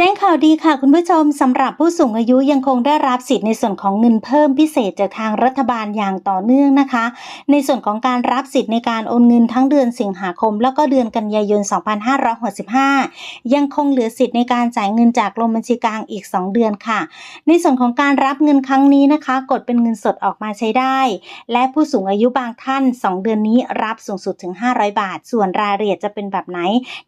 แจ้งข่าวดีค่ะคุณผู้ชมสำหรับผู้สูงอายุยังคงได้รับสิทธิ์ในส่วนของเงินเพิ่มพิเศษจากทางรัฐบาลอย่างต่อเนื่องนะคะ ในส่วนของการรับสิทธิ์ในการโอนเงินทั้งเดือนสิงหาคม แล้วก็เดือนกันยายน 2565 ยังคงเหลือสิทธิ์ในการจ่ายเงินจากกรมบัญชีกลางอีก 2 เดือนค่ะ ในส่วนของการรับเงินครั้งนี้นะคะ กดเป็นเงินสดออกมาใช้ได้ และผู้สูงอายุบางท่าน 2 เดือนนี้รับสูงสุดถึง 500 บาท ส่วนรายละเอียดจะเป็นแบบไหน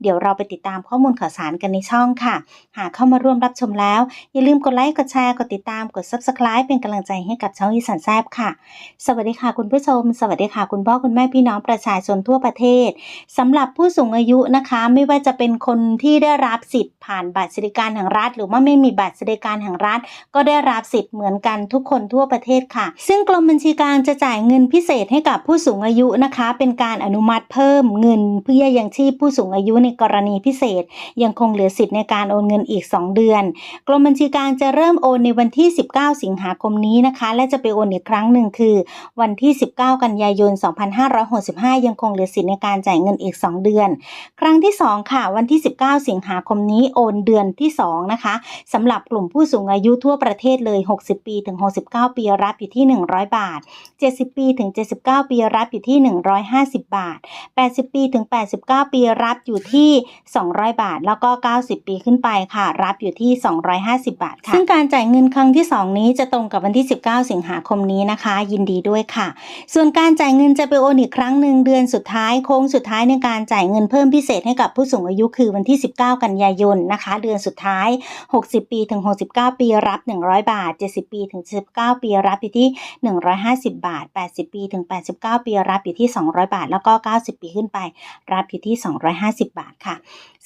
เดี๋ยวเราไปติดตามข้อมูลข่าวสารกันในช่องค่ะหากเข้ามาร่วมรับชมแล้ว อย่าลืมกดไลค์ กดแชร์ กดติดตาม กด Subscribe เป็นกำลังใจให้กับช่องอีสานแซบค่ะ สวัสดีค่ะคุณผู้ชม สวัสดีค่ะคุณพ่อคุณแม่พี่น้องประชาชนทั่วประเทศสำหรับผู้สูงอายุนะคะ ไม่ว่าจะเป็นคนที่ได้รับสิทธิ์ผ่านบัตรสวัสดิการแห่งรัฐ หรือว่าไม่มีบัตรสวัสดิการแห่งรัฐ ก็ได้รับสิทธิ์เหมือนกันทุกคนทั่วประเทศค่ะ ซึ่งกรมบัญชีกลางจะจ่ายเงินพิเศษให้กับผู้สูงอายุนะคะ เป็นการอนุมัติเพิ่มเงินเพื่อยังชีพผู้สูงอายุในกรณีพิเศษ ยังคงเหลือสิทธิ์ในการโอนเงินอีก 2 เดือน กรมบัญชีกลางจะเริ่มโอนในวันที่ 19 สิงหาคมนี้นะคะ และจะไปโอนอีกครั้งหนึ่งคือ วันที่ 19 กันยายน 2565 ยังคงเหลือสิทธิ์ในการจ่ายเงินอีก 2 เดือน ครั้งที่ 2 ค่ะ วันที่ 19 สิงหาคมนี้โอนเดือนที่ 2 นะคะสำหรับกลุ่มผู้สูงอายุทั่วประเทศเลย 60 ปีถึง 69 ปีรับอยู่ที่ 100 บาท 70 ปีถึง 79 ปีรับอยู่ที่ 150 บาท 80 ปีถึง 89 ปีรับอยู่ที่ 200 บาท แล้วก็ 90 ปีขึ้นไปค่ะรับอยู่ที่ 250 บาทค่ะ ซึ่งการจ่ายเงินครั้งที่ 2 นี้จะตรงกับวันที่ 19 สิงหาคมนี้นะคะ ยินดีด้วยค่ะ ส่วนการจ่ายเงินจะไปโอนอีกครั้งหนึ่งเดือนสุดท้ายโค้งสุดท้ายในการจ่ายเงินเพิ่มพิเศษให้กับผู้สูงอายุคือวันที่ 19 กันยายนนะคะ เดือนสุดท้าย 60 ปีถึง 69 ปีรับ 100 บาท 70 ปีถึง 79 ปีรับอยู่ที่ 150 บาท 80 ปีถึง 89 ปีรับอยู่ที่ 200 บาท แล้วก็ 90 ปีขึ้นไป รับอยู่ที่ 250 บาทค่ะ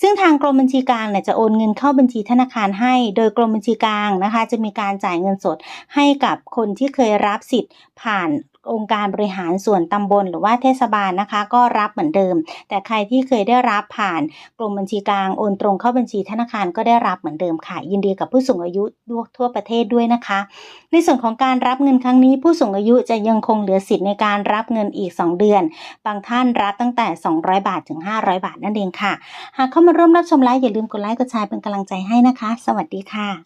ซึ่งทางกรมบัญชีกลางเนี่ยจะโอนเงินเข้าบัญชีธนาคารให้ โดยกรมบัญชีกลางนะคะ จะมีการจ่ายเงินสดให้กับคนที่เคยรับสิทธิ์ผ่าน องค์การบริหารส่วนตำบลหรือว่าเทศบาลนะคะ ก็รับเหมือนเดิม แต่ใครที่เคยได้รับผ่านกรมบัญชีกลางโอนตรงเข้าบัญชีธนาคารก็ได้รับเหมือนเดิมค่ะ ยินดีกับผู้สูงอายุทั่วประเทศด้วยนะคะ ในส่วนของการรับเงินครั้งนี้ ผู้สูงอายุจะยังคงเหลือสิทธิ์ในการรับเงินอีก 2 เดือน บางท่านรับตั้งแต่ 200 บาทถึง 500 บาทนั่นเองค่ะ หากเข้ามาร่วมรับชมไลฟ์อย่าลืมกดไลค์กดแชร์เป็นกำลังใจให้นะคะ สวัสดีค่ะ